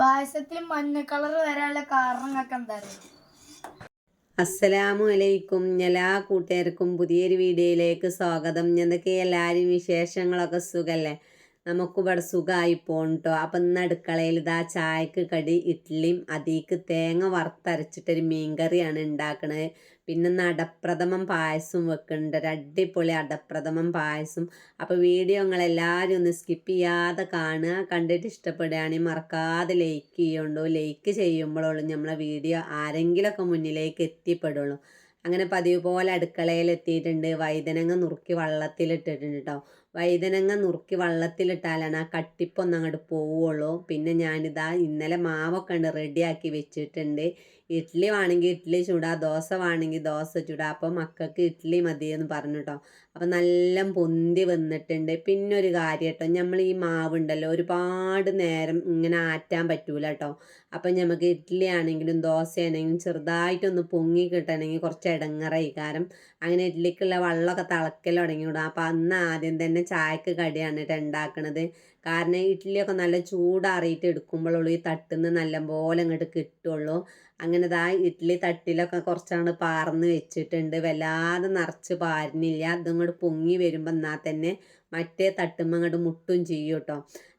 പായസത്തിൽ മഞ്ഞ കളർ വരാനുള്ള കാരണങ്ങളൊക്കെ എന്താ അസ്സലാമു അലൈക്കും. എല്ലാ കൂട്ടുകാർക്കും പുതിയൊരു വീഡിയോയിലേക്ക് സ്വാഗതം. എന്തൊക്കെ എല്ലാവരും വിശേഷങ്ങളൊക്കെ സുഖല്ലേ? നമുക്കിവിടെ സുഖമായി പോകട്ടോ അപ്പം ഇന്ന് അടുക്കളയിൽ ഇതാ ചായക്ക് കടി ഇഡ്ഡലിയും അതിക്ക് തേങ്ങ വറുത്തരച്ചിട്ടൊരു മീൻകറിയാണ് ഉണ്ടാക്കണത് പിന്നെ ഇന്ന് അടപ്രഥമം പായസം വെക്കുന്നുണ്ട് ഒരു അടിപൊളി അടപ്രഥമം പായസം. അപ്പോൾ വീഡിയോ നിങ്ങളെല്ലാവരും ഒന്ന് സ്കിപ്പ് ചെയ്യാതെ കാണുക. കണ്ടിട്ട് ഇഷ്ടപ്പെടുകയാണെങ്കിൽ മറക്കാതെ ലൈക്ക് ചെയ്യുള്ളൂ ലൈക്ക് ചെയ്യുമ്പോഴുള്ളൂ നമ്മളെ വീഡിയോ ആരെങ്കിലുമൊക്കെ മുന്നിലേക്ക് എത്തിപ്പെടുള്ളൂ. അങ്ങനെ പതിവ് പോലെ അടുക്കളയിൽ എത്തിയിട്ടുണ്ട് വൈതനങ്ങ നുറുക്കി വള്ളത്തിലിട്ടിട്ടുണ്ട് കേട്ടോ വൈതനങ്ങ നുറുക്കി വള്ളത്തിലിട്ടാലാണ് ആ കട്ടിപ്പൊന്ന് അങ്ങോട്ട് പോവുള്ളൂ. പിന്നെ ഞാനിതാ ഇന്നലെ മാവൊക്കെ ഉണ്ട് റെഡിയാക്കി വെച്ചിട്ടുണ്ട്. ഇഡ്ഡലി വേണമെങ്കിൽ ഇഡ്ഡലി ചൂടാ ദോശ വേണമെങ്കിൽ ദോശ ചൂടാ അപ്പോൾ മക്കൾക്ക് ഇഡ്ഡലി മതിയെന്ന് പറഞ്ഞു കേട്ടോ അപ്പം നല്ല പൊന്തി വന്നിട്ടുണ്ട്. പിന്നെ ഒരു കാര്യം കേട്ടോ നമ്മൾ ഈ മാവുണ്ടല്ലോ ഒരുപാട് നേരം ഇങ്ങനെ ആറ്റാൻ പറ്റൂല കേട്ടോ അപ്പം നമുക്ക് ഇഡ്ഡലി ആണെങ്കിലും ദോശയാണെങ്കിലും ചെറുതായിട്ടൊന്ന് പൊങ്ങി കിട്ടണമെങ്കിൽ കുറച്ച് ഇടങ്ങറായി കാരണം അങ്ങനെ ഇഡ്ഡലിക്കുള്ള വെള്ളമൊക്കെ തിളക്കൽ തുടങ്ങിവിടും അപ്പം അന്ന് ആദ്യം തന്നെ ചായക്ക് കടിയാണ് കേട്ടോ ഉണ്ടാക്കണത് കാരണം ഇഡ്ഡലിയൊക്കെ നല്ല ചൂടാറിയിട്ട് എടുക്കുമ്പോഴുള്ളൂ ഈ തട്ടുന്ന് നല്ലപോലെ അങ്ങോട്ട് കിട്ടുള്ളൂ. അങ്ങനെ ഇതാ ഇഡ്ഡലി തട്ടിലൊക്കെ കുറച്ചാണ് പാർന്ന് വെച്ചിട്ടുണ്ട്. വല്ലാതെ നിറച്ച് പാരുന്നില്ല. അതിങ്ങോട്ട് പൊങ്ങി വരുമ്പോൾ എന്നാൽ തന്നെ മറ്റേ തട്ടുമ്പോൾ അങ്ങോട്ട് മുട്ടും ചെയ്യും കേട്ടോ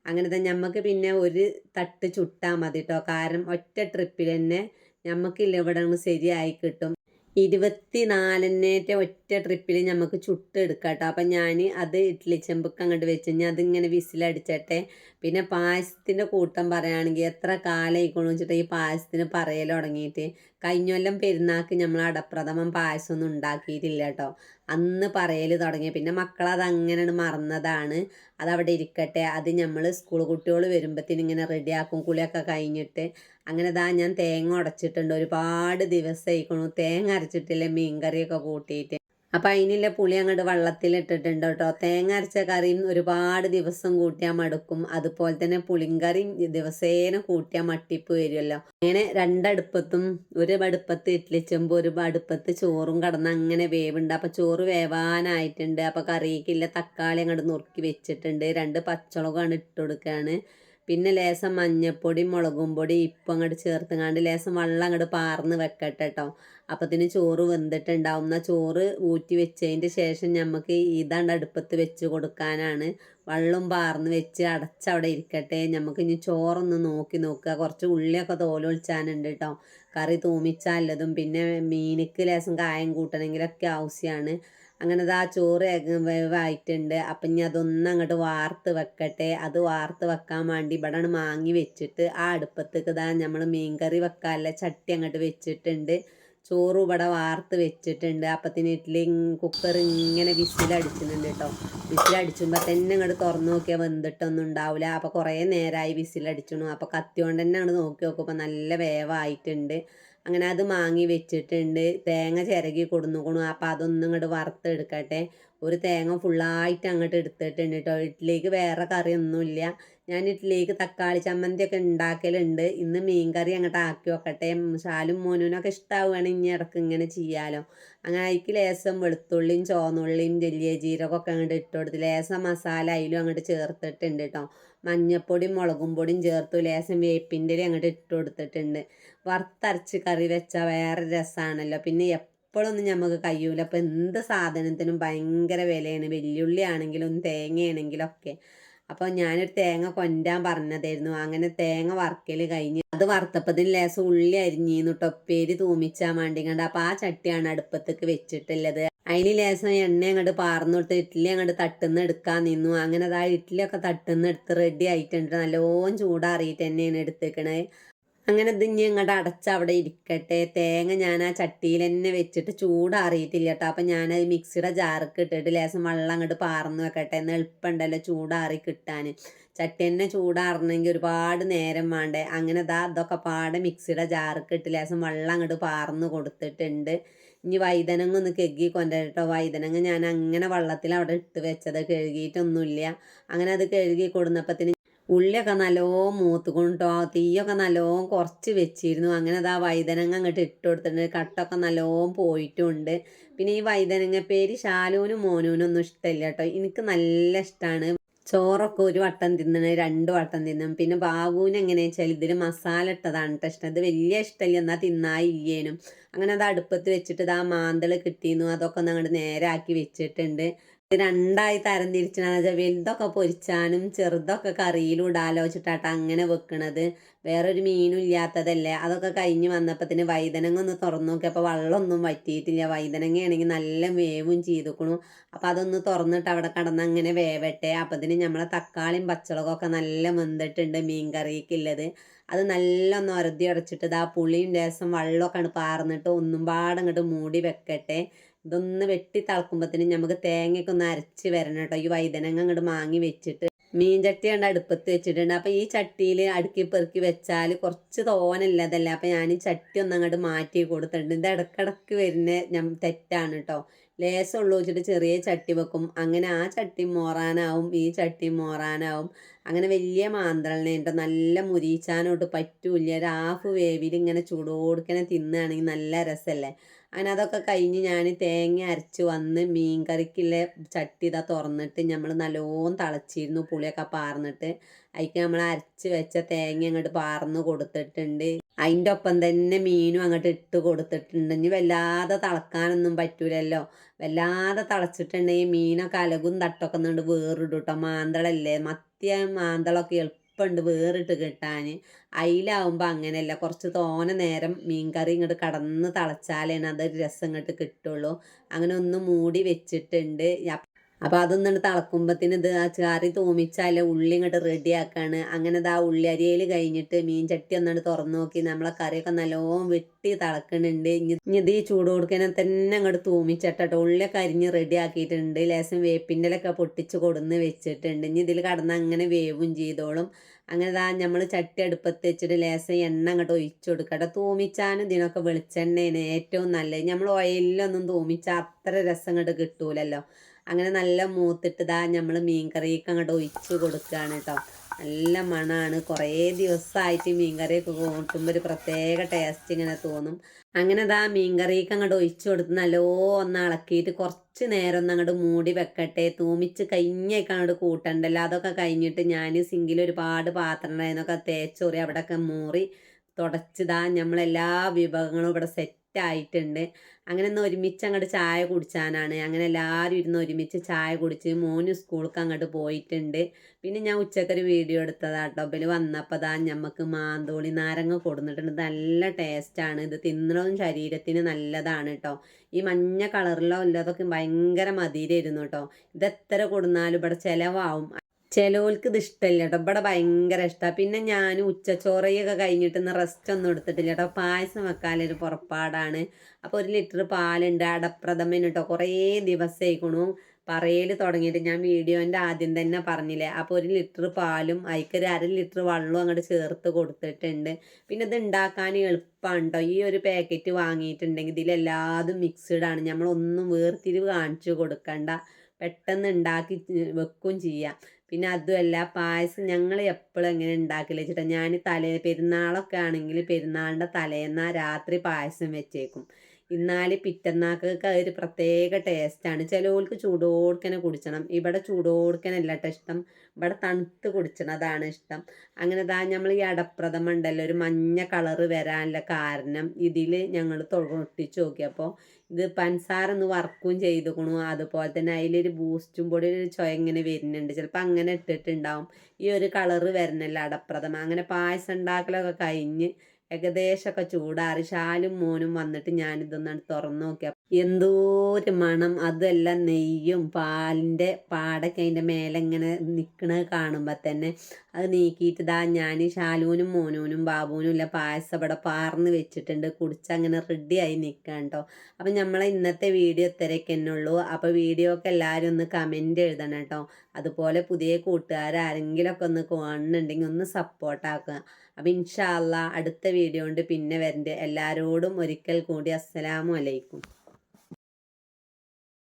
അങ്ങനെ തന്നെ നമുക്ക് പിന്നെ ഒരു തട്ട് ചുട്ടാൽ മതി കേട്ടോ കാരണം ഒറ്റ ട്രിപ്പിൽ തന്നെ നമുക്കില്ല ഇവിടെ ശരിയായി കിട്ടും. ഇരുപത്തി നാലിനേറ്റ ഒറ്റ ട്രിപ്പിൽ നമുക്ക് ചുട്ടെടുക്കാം കേട്ടോ അപ്പം ഞാൻ അത് ഇഡ്ഡലി ചെമ്പൊക്കെ അങ്ങോട്ട് വെച്ച് കഴിഞ്ഞാൽ അതിങ്ങനെ വിസിലടിച്ചട്ടെ. പിന്നെ പായസത്തിന്റെ കൂട്ടം പറയുകയാണെങ്കിൽ എത്ര കാലമായിക്കോണെന്ന് വെച്ചിട്ട് ഈ പായസത്തിന് പറയൽ തുടങ്ങിയിട്ട് കഴിഞ്ഞ കൊല്ലം പെരുന്നാൾക്ക് നമ്മൾ അടപ്രഥമൻ പായസമൊന്നും ഉണ്ടാക്കിയിട്ടില്ല കേട്ടോ അന്ന് പറയൽ തുടങ്ങി പിന്നെ മക്കളത് അങ്ങനെ മറന്നതാണ്. അതവിടെ ഇരിക്കട്ടെ. അത് നമ്മൾ സ്കൂൾ കുട്ടികൾ വരുമ്പോഴത്തേനും ഇങ്ങനെ റെഡിയാക്കും. കുളിയൊക്കെ കഴിഞ്ഞിട്ട് അങ്ങനെ ഞാൻ തേങ്ങ ഉടച്ചിട്ടുണ്ട് ഒരുപാട് ദിവസമായിക്കണു തേങ്ങ അരച്ചിട്ടില്ല മീൻ കറിയൊക്കെ കൂട്ടിയിട്ട്. അപ്പം അതിനുള്ള പുളി അങ്ങോട്ട് വെള്ളത്തിലിട്ടിട്ടുണ്ട് കേട്ടോ തേങ്ങ അരച്ച കറിയും ഒരുപാട് ദിവസം കൂട്ടിയാൽ മടുക്കും. അതുപോലെ തന്നെ പുളിങ്കറിയും ദിവസേന കൂട്ടിയാൽ മട്ടിപ്പ് വരുമല്ലോ അങ്ങനെ രണ്ടടുപ്പത്തും ഒരു അടുപ്പത്ത് ഇഡ്ലിച്ചെമ്പ് ഒരു അടുപ്പത്ത് ചോറും കടന്ന് അങ്ങനെ വേവുണ്ട്. അപ്പം ചോറ് വേവാനായിട്ടുണ്ട്. അപ്പം കറിക്കില്ല തക്കാളി അങ്ങോട്ട് നുറുക്കി വെച്ചിട്ടുണ്ട്. രണ്ട് പച്ചമുളകാണ് ഇട്ട് കൊടുക്കുകയാണ് പിന്നെ ലേശം മഞ്ഞപ്പൊടി മുളകും പൊടി ഇപ്പം അങ്ങോട്ട് ചേർത്തുങ്ങാണ്ട് ലേശം വെള്ളം അങ്ങോട്ട് പാർന്ന് വെക്കട്ടെ കേട്ടോ അപ്പത്തിന് ചോറ് വെന്തിട്ടുണ്ടാവും. എന്നാൽ ചോറ് ഊറ്റി വെച്ചതിന്റെ ശേഷം നമുക്ക് ഇതാണ്ട് അടുപ്പത്ത് വെച്ച് കൊടുക്കാനാണ്. വെള്ളം പാർന്ന് വെച്ച് അടച്ചവിടെ ഇരിക്കട്ടെ. നമുക്ക് ഇനി ചോറൊന്ന് നോക്കി നോക്കുക. കുറച്ച് ഉള്ളിയൊക്കെ തോലൊളിച്ചാനുണ്ട് കേട്ടോ കറി തൂമിച്ചാലതും പിന്നെ മീനിക്ക് ലേശം കായം കൂട്ടണമെങ്കിലൊക്കെ ആവശ്യമാണ് അങ്ങനെ ആ ചോറ് വേവായിട്ടുണ്ട്. അപ്പം ഇനി അതൊന്നും അങ്ങോട്ട് വാർത്ത് വെക്കട്ടെ. അത് വാർത്ത് വെക്കാൻ വേണ്ടി ഇവിടെ മാങ്ങി വെച്ചിട്ട് ആ അടുപ്പത്തേക്ക് ഇതാ നമ്മൾ മീൻകറി വെക്കാനുള്ള ചട്ടി അങ്ങോട്ട് വെച്ചിട്ടുണ്ട്. ചോറ് ഇവിടെ വാർത്ത് വെച്ചിട്ടുണ്ട്. അപ്പത്തിന് ഇഡ്ഡലി കുക്കർ ഇങ്ങനെ വിസിലടിക്കുന്നുണ്ട് കേട്ടോ. വിസിലടിച്ചുമ്പോൾ തന്നെ അങ്ങോട്ട് തുറന്നു നോക്കിയാൽ വെന്തിട്ടൊന്നും ഉണ്ടാവില്ല അപ്പോൾ കുറേ നേരമായി വിസിലടിച്ചു അപ്പോൾ കത്തി കൊണ്ട് തന്നെ അങ്ങോട്ട് നോക്കി നോക്കുമ്പോൾ നല്ല വേവായിട്ടുണ്ട്. അങ്ങനെ അത് മാങ്ങി വെച്ചിട്ടുണ്ട്. തേങ്ങ ചിരകി കൊടുന്നുകൊണു അപ്പം അതൊന്നും ഇങ്ങോട്ട് വറുത്തെടുക്കട്ടെ. ഒരു തേങ്ങ ഫുള്ളായിട്ട് അങ്ങോട്ട് എടുത്തിട്ടുണ്ട് കേട്ടോ ഇഡ്ഡലിക്ക് വേറെ കറിയൊന്നുമില്ല. ഞാൻ ഇഡ്ഡലിക്ക് തക്കാളി ചമ്മന്തി ഒക്കെ ഉണ്ടാക്കലുണ്ട്. ഇന്ന് മീൻകറി അങ്ങോട്ട് ആക്കി വെക്കട്ടെ. ശാലും മോനുനൊക്കെ ഇഷ്ടമാവുകയാണെങ്കിൽ ഇനി ഇടയ്ക്ക് ഇങ്ങനെ ചെയ്യാലോ. അങ്ങനെ അതിക്ക് ലേസം വെളുത്തുള്ളിയും ചോന്നുള്ളിയും വലിയ ജീരകമൊക്കെ അങ്ങോട്ട് ഇട്ട് കൊടുത്ത് ലേസം മസാല അതിലും അങ്ങോട്ട് ചേർത്തിട്ടുണ്ട് കേട്ടോ മഞ്ഞപ്പൊടിയും മുളകും പൊടിയും ചേർത്തു ലേസം വേപ്പിന്റെ അങ്ങോട്ട് ഇട്ട് കൊടുത്തിട്ടുണ്ട്. വറുത്തരച്ച് കറി വെച്ചാൽ വേറെ രസമാണല്ലോ പിന്നെ എപ്പോഴൊന്നും നമുക്ക് കഴിയൂല അപ്പോൾ എന്ത് സാധനത്തിനും ഭയങ്കര വിലയാണ്. വെല്ലുള്ളി ആണെങ്കിലും തേങ്ങയാണെങ്കിലും ഒക്കെ. അപ്പോൾ ഞാനൊരു തേങ്ങ കൊണ്ടാൻ പറഞ്ഞതായിരുന്നു. അങ്ങനെ തേങ്ങ വറക്കൽ കഴിഞ്ഞ് അത് വറുത്തപ്പതിന് ലേസം ഉള്ളി അരിഞ്ഞിന്ന് ടൊപ്പേരി തൂമിച്ചാൽ വേണ്ടി കണ്ട്. അപ്പോൾ ആ ചട്ടിയാണ് അടുപ്പത്തേക്ക് വെച്ചിട്ടുള്ളത്. അതിന് ലേശം എണ്ണ അങ്ങോട്ട് പാർന്നു കൊടുത്ത് ഇഡ്ഡലി അങ്ങോട്ട് തട്ടുന്ന എടുക്കാൻ നിന്നു. അങ്ങനെ അതാ ഇഡ്ഡലിയൊക്കെ തട്ടുന്ന എടുത്ത് റെഡി ആയിട്ടുണ്ട്. നല്ലോണം ചൂടാറിയിട്ട് തന്നെയാണ് എടുത്തേക്കണത്. അങ്ങനെ ഇത് ഇനി ഇങ്ങോട്ട് അടച്ച് അവിടെ ഇരിക്കട്ടെ. തേങ്ങ ഞാൻ ആ ചട്ടിയിൽ തന്നെ വെച്ചിട്ട് ചൂടാറിയിട്ടില്ല കേട്ടോ അപ്പം ഞാനത് മിക്സിയുടെ ജാർക്ക് ഇട്ടിട്ട് ലേശം വെള്ളം അങ്ങോട്ട് പാർന്ന് വെക്കട്ടെ. എന്ന് എളുപ്പമുണ്ടല്ലോ ചൂടാറി കിട്ടാൻ ചട്ടി തന്നെ ചൂടാറണമെങ്കിൽ ഒരുപാട് നേരം വേണ്ടേ. അങ്ങനെ ദാ അതൊക്കെ പാടെ മിക്സിയുടെ ജാർക്ക് ഇട്ട് ലേശം വെള്ളം അങ്ങോട്ട് പാർന്ന് കൊടുത്തിട്ടുണ്ട്. ഇനി വൈതനങ്ങ ഒന്ന് കഴുകി കൊണ്ടുവരട്ടോ വൈതനങ്ങ ഞാൻ അങ്ങനെ വെള്ളത്തിൽ അവിടെ ഇട്ട് വെച്ചത് കഴുകിയിട്ടൊന്നുമില്ല. അങ്ങനെ അത് കഴുകി കൊടുന്നപ്പത്തിന് ഉള്ളിയൊക്കെ നല്ലോണം മൂത്തുകൊണ്ടോ തീയൊക്കെ നല്ലോണം കുറച്ച് വെച്ചിരുന്നു. അങ്ങനെ അതാ വൈതനങ്ങ അങ്ങോട്ട് ഇട്ട് കൊടുത്തിട്ടുണ്ട്. കട്ടൊക്കെ നല്ലോണം പോയിട്ടുണ്ട്. പിന്നെ ഈ വൈതനങ്ങ പേര് ശാലൂനും മോനൂനും ഒന്നും ഇഷ്ടമില്ല കേട്ടോ. എനിക്ക് നല്ല ഇഷ്ടമാണ് ചോറൊക്കെ ഒരു വട്ടം തിന്നണ രണ്ട് വട്ടം തിന്നും. പിന്നെ ബാബുവിന് എങ്ങനെയാ വെച്ചാൽ ഇതിൽ മസാല ഇട്ടതാണ് കേട്ടോ ഇഷ്ടം. ഇത് വലിയ ഇഷ്ടമില്ല എന്നാൽ തിന്നായില്ലേനും. അങ്ങനെ അത് അടുപ്പത്ത് വെച്ചിട്ട് ഇത് ആ മാന്തൾ കിട്ടിയിരുന്നു അതൊക്കെ ഒന്ന് അങ്ങോട്ട് നേരാക്കി വെച്ചിട്ടുണ്ട്. രണ്ടായി തരം തിരിച്ചാണ് വെച്ചാൽ വലുതൊക്കെ പൊരിച്ചാനും ചെറുതൊക്കെ കറിയിലും ഇടാലോ അങ്ങനെ വെക്കണത്. വേറൊരു മീനും ഇല്ലാത്തതല്ലേ. അതൊക്കെ കഴിഞ്ഞ് വന്നപ്പത്തിന് വൈതനങ്ങ ഒന്ന് തുറന്നു നോക്കിയപ്പോൾ വെള്ളമൊന്നും വറ്റിയിട്ടില്ല. വൈതനങ്ങയാണെങ്കിൽ നല്ല വേവും ചെയ്തുക്കണു. അപ്പോൾ അതൊന്ന് തുറന്നിട്ട് അവിടെ കടന്ന് അങ്ങനെ വേവട്ടെ. അപ്പോൾ ഇതിന് നമ്മളെ തക്കാളിയും പച്ചളകൊക്കെ നല്ല വെന്തിട്ടുണ്ട് മീൻ കറിക്കുള്ളത് അത് നല്ല ഒന്ന് ഉരതി ഉടച്ചിട്ട് ഇതാ പുളിയും ലേസം വെള്ളമൊക്കെ പാർന്നിട്ട് ഒന്നും പാടങ്ങോട്ട് മൂടി വെക്കട്ടെ. ഇതൊന്ന് വെട്ടി തിളക്കുമ്പോഴത്തേനും നമുക്ക് തേങ്ങയൊക്കെ ഒന്ന് അരച്ച് വരണം കേട്ടോ. ഈ വൈതനങ്ങ അങ്ങോട്ട് മാങ്ങി വെച്ചിട്ട്. മീൻ ചട്ടി കണ്ട് അടുപ്പത്ത് വെച്ചിട്ടുണ്ട്. അപ്പം ഈ ചട്ടിയിൽ അടുക്കി പെറുക്കി വെച്ചാൽ കുറച്ച് തോനല്ലതല്ലേ അപ്പം ഞാൻ ഈ ചട്ടി ഒന്ന് അങ്ങോട്ട് മാറ്റി കൊടുത്തിട്ടുണ്ട്. ഇത് ഇടക്കിടക്ക് വരുന്ന ഞാൻ തെറ്റാണ് കേട്ടോ. ലേസം ഉള്ളു വെച്ചിട്ട് ചെറിയ ചട്ടി വെക്കും. അങ്ങനെ ആ ചട്ടി മോറാനാവും ഈ ചട്ടി മോറാനാവും. അങ്ങനെ വലിയ കേട്ടോ നല്ല മുരിച്ചാനോട്ട് പറ്റൂല ഒരു ഹാഫ് വേവിൽ ഇങ്ങനെ ചൂടോടുക്കനെ തിന്നുകയാണെങ്കിൽ നല്ല രസമല്ലേ? അങ്ങനെ അതൊക്കെ കഴിഞ്ഞ് ഞാൻ തേങ്ങ അരച്ച് വന്ന് മീൻ കറിക്കുള്ള ചട്ടി ഇതാ തുറന്നിട്ട് നമ്മൾ നല്ലോണം തിളച്ചിരുന്നു. പുളിയൊക്കെ പാർന്നിട്ട്. അതിക്ക് നമ്മൾ അരച്ച് വെച്ച തേങ്ങ അങ്ങോട്ട് പാർന്ന് കൊടുത്തിട്ടുണ്ട്. അതിന്റെ ഒപ്പം തന്നെ മീനും അങ്ങോട്ട് ഇട്ട് കൊടുത്തിട്ടുണ്ടെങ്കിൽ വല്ലാതെ തിളക്കാനൊന്നും പറ്റൂലല്ലോ. വല്ലാതെ തിളച്ചിട്ടുണ്ടെങ്കിൽ മീനൊക്കെ അലകും തട്ടൊക്കെ ഒന്നുകൊണ്ട് വേറിടും കേട്ടോ മാന്തളല്ലേ? മത്തിയ മാന്തളൊക്കെ എളുപ്പമുണ്ട് വേറിട്ട് കിട്ടാൻ അതിലാവുമ്പോൾ അങ്ങനെയല്ല. കുറച്ച് തോനെ നേരം മീൻകറി ഇങ്ങോട്ട് കടന്ന് തിളച്ചാലാണ് അതൊരു രസം ഇങ്ങോട്ട് കിട്ടുള്ളൂ. അങ്ങനെ ഒന്ന് മൂടി വെച്ചിട്ടുണ്ട്. അപ്പോൾ അതൊന്നിട്ട് തിളക്കുമ്പത്തിന് ഇത് ആ ചാറി തോമിച്ചാലേ ഉള്ളി ഇങ്ങോട്ട് റെഡിയാക്കാണ് അങ്ങനെ ആ ഉള്ളി അരിയൽ കഴിഞ്ഞിട്ട് മീൻ ചട്ടി ഒന്നിട്ട് തുറന്നു നോക്കി. നമ്മളെ കറിയൊക്കെ നല്ലോണം വെട്ടി തിളക്കുന്നുണ്ട് ഇനി ഇത് ചൂട് കൊടുക്കാൻ തന്നെ അങ്ങോട്ട് തൂമിച്ചിട്ടോ. ഉള്ളിയൊക്കെ അരിഞ്ഞ് റെഡിയാക്കിയിട്ടുണ്ട് ലേശം വേപ്പിന്റെലൊക്കെ പൊട്ടിച്ച് കൊടുന്ന് വെച്ചിട്ടുണ്ട്. ഇനി ഇതിൽ കടന്ന് അങ്ങനെ വേവും ചെയ്തോളും. അങ്ങനെ ദാ നമ്മൾ ചട്ടി അടുപ്പത്ത് വെച്ചിട്ട് ലേശം എണ്ണ അങ്ങോട്ട് ഒഴിച്ചു കൊടുക്കട്ടെ തൂമിച്ചാനും ഇതിനൊക്കെ വെളിച്ചെണ്ണയാണ് ഏറ്റവും നല്ലത്. നമ്മൾ ഓയിലൊന്നും തൂമിച്ചാൽ അത്ര രസം അങ്ങോട്ട് കിട്ടൂലല്ലോ. അങ്ങനെ നല്ല മൂത്തിട്ടതാ നമ്മൾ മീൻകറിയൊക്കെ അങ്ങോട്ട് ഒഴിച്ച് കൊടുക്കുകയാണ് കേട്ടോ നല്ല മണമാണ് കുറേ ദിവസമായിട്ട് മീൻകറിയൊക്കെ കൂട്ടുമ്പോൾ ഒരു പ്രത്യേക ടേസ്റ്റ് ഇങ്ങനെ തോന്നും. അങ്ങനെ ഇതാ മീൻകറിയൊക്കെ അങ്ങോട്ട് ഒഴിച്ചു കൊടുത്ത് നല്ലോ ഒന്ന് ഇളക്കിയിട്ട് കുറച്ച് നേരം ഒന്ന് അങ്ങോട്ട് മൂടി വെക്കട്ടെ. തൂമിച്ച് കഴിഞ്ഞൊക്കെ അങ്ങോട്ട് കൂട്ടണ്ടല്ലോ. അതൊക്കെ കഴിഞ്ഞിട്ട് ഞാൻ സിങ്കിൽ ഒരുപാട് പാത്രം ഉണ്ടായിരുന്നൊക്കെ തേച്ചോറി അവിടെയൊക്കെ മൂറി തുടച്ചതാ നമ്മളെല്ലാ വിഭവങ്ങളും ഇവിടെ സെറ്റ് ആയിട്ടുണ്ട് അങ്ങനെ ഒന്ന് ഒരുമിച്ച് അങ്ങോട്ട് ചായ കുടിച്ചാനാണ്. അങ്ങനെ എല്ലാവരും ഇരുന്ന് ഒരുമിച്ച് ചായ കുടിച്ച് മോന് സ്കൂൾക്ക് അങ്ങോട്ട് പോയിട്ടുണ്ട്. പിന്നെ ഞാൻ ഉച്ചക്കൊരു വീഡിയോ എടുത്തതാട്ടോ. ബൽ വന്നപ്പോൾ ദാ ഞമ്മക്ക് മാന്തോളി നാരങ്ങ കൊടുന്നിട്ടുണ്ട്. നല്ല ടേസ്റ്റാണ്. ഇത് തിന്നണതും ശരീരത്തിന് നല്ലതാണ് കേട്ടോ ഈ മഞ്ഞ കളറിലോ ഇല്ലാതൊക്കെ ഭയങ്കര മധുരമായിരുന്നു കേട്ടോ ഇതെത്ര കൊടുന്നാലും ഇവിടെ ചിലവാവും. ചിലവർക്ക് ഇത് ഇഷ്ടമില്ല കേട്ടോ ഇവിടെ ഭയങ്കര ഇഷ്ടമാണ് പിന്നെ ഞാൻ ഉച്ചച്ചോറയൊക്കെ കഴിഞ്ഞിട്ട് ഇന്ന് റെസ്റ്റ് ഒന്നും എടുത്തിട്ടില്ല കേട്ടോ പായസം വെക്കാനൊരു പുറപ്പാടാണ്. അപ്പോൾ ഒരു ലിറ്റർ പാലുണ്ട്. അടപ്രഥമൻ കേട്ടോ കുറേ ദിവസമായിക്കണു പറയൽ തുടങ്ങിയിട്ട് ഞാൻ വീഡിയോന്റെ ആദ്യം തന്നെ പറഞ്ഞില്ലേ. അപ്പോൾ ഒരു ലിറ്റർ പാലും അതിക്കൊരു അര ലിറ്റർ വെള്ളവും അങ്ങോട്ട് ചേർത്ത് കൊടുത്തിട്ടുണ്ട്. പിന്നെ ഇത് ഉണ്ടാക്കാൻ എളുപ്പമാണ് കേട്ടോ ഈ ഒരു പാക്കറ്റ് വാങ്ങിയിട്ടുണ്ടെങ്കിൽ ഇതിലെല്ലാതും മിക്സ്ഡാണ് നമ്മളൊന്നും വേർതിരിവ് കാണിച്ചു കൊടുക്കണ്ട. പെട്ടെന്ന് ഉണ്ടാക്കി വെക്കും ചെയ്യാം. പിന്നെ അതുമല്ല പായസം ഞങ്ങൾ എപ്പോഴും എങ്ങനെ ഉണ്ടാക്കില്ല വെച്ചിട്ടാണ് ഞാൻ തലേ പെരുന്നാളൊക്കെ ആണെങ്കിൽ പെരുന്നാളിന്റെ തലേന്ന രാത്രി പായസം വെച്ചേക്കും. എന്നാൽ പിറ്റന്നാക്കൊക്കെ ഒരു പ്രത്യേക ടേസ്റ്റാണ് ചിലവർക്ക് ചൂടോടുക്കനെ കുടിച്ചണം. ഇവിടെ ചൂടോടുക്കനല്ല ഇഷ്ടം. ഇവിടെ തണുത്ത് കുടിച്ചണതാണ് ഇഷ്ടം. അങ്ങനെ താ നമ്മൾ ഈ അടപ്രഥമ ഉണ്ടല്ലോ ഒരു മഞ്ഞ കളറ് വരാനുള്ള കാരണം ഇതിൽ ഞങ്ങൾ തൊട്ടിച്ച് നോക്കിയപ്പോൾ ഇത് പഞ്ചസാര ഒന്ന് വർക്കും ചെയ്തുക്കണു. അതുപോലെ തന്നെ അതിലൊരു ബൂസ്റ്റും പൊടി ഒരു ചൊയ ഇങ്ങനെ വരുന്നുണ്ട്. ചിലപ്പോൾ അങ്ങനെ ഇട്ടിട്ടുണ്ടാവും. ഈ ഒരു കളറ് വരണല്ലോ അടപ്രഥമ. അങ്ങനെ പായസം ഉണ്ടാക്കലൊക്കെ കഴിഞ്ഞ് ഏകദേശമൊക്കെ ചൂടാറി. ഷാലും മോനും വന്നിട്ട് ഞാനിതൊന്നാണ് തുറന്നു നോക്കിയ എന്തോ ഒരു മണം. അതെല്ലാം നെയ്യും പാലിന്റെ പാടൊക്കെ അതിന്റെ മേലെ ഇങ്ങനെ നിൽക്കണത് കാണുമ്പോൾ തന്നെ അത് നീക്കിയിട്ട് ഇതാ ഞാൻ ഷാലൂനും മോനൂനും ബാബുവിനും ഇല്ല പായസം ഇവിടെ പാർന്ന് വെച്ചിട്ടുണ്ട്. കുടിച്ചങ്ങനെ റെഡിയായി നിൽക്കാൻ കേട്ടോ അപ്പം നമ്മളെ ഇന്നത്തെ വീഡിയോ ഇത്രയൊക്കെ തന്നെ ഉള്ളൂ. അപ്പോൾ വീഡിയോ ഒക്കെ എല്ലാവരും ഒന്ന് കമന്റ് എഴുതണം കേട്ടോ അതുപോലെ പുതിയ കൂട്ടുകാർ ആരെങ്കിലുമൊക്കെ ഒന്ന് കാണുന്നുണ്ടെങ്കിൽ ഒന്ന് സപ്പോർട്ടാക്കുക അപ്പം ഇൻഷാല്ല അടുത്ത വീഡിയോ കൊണ്ട് പിന്നെ വരണ്ട്. എല്ലാവരോടും ഒരിക്കൽ കൂടി അസ്സലാമു അലൈക്കും.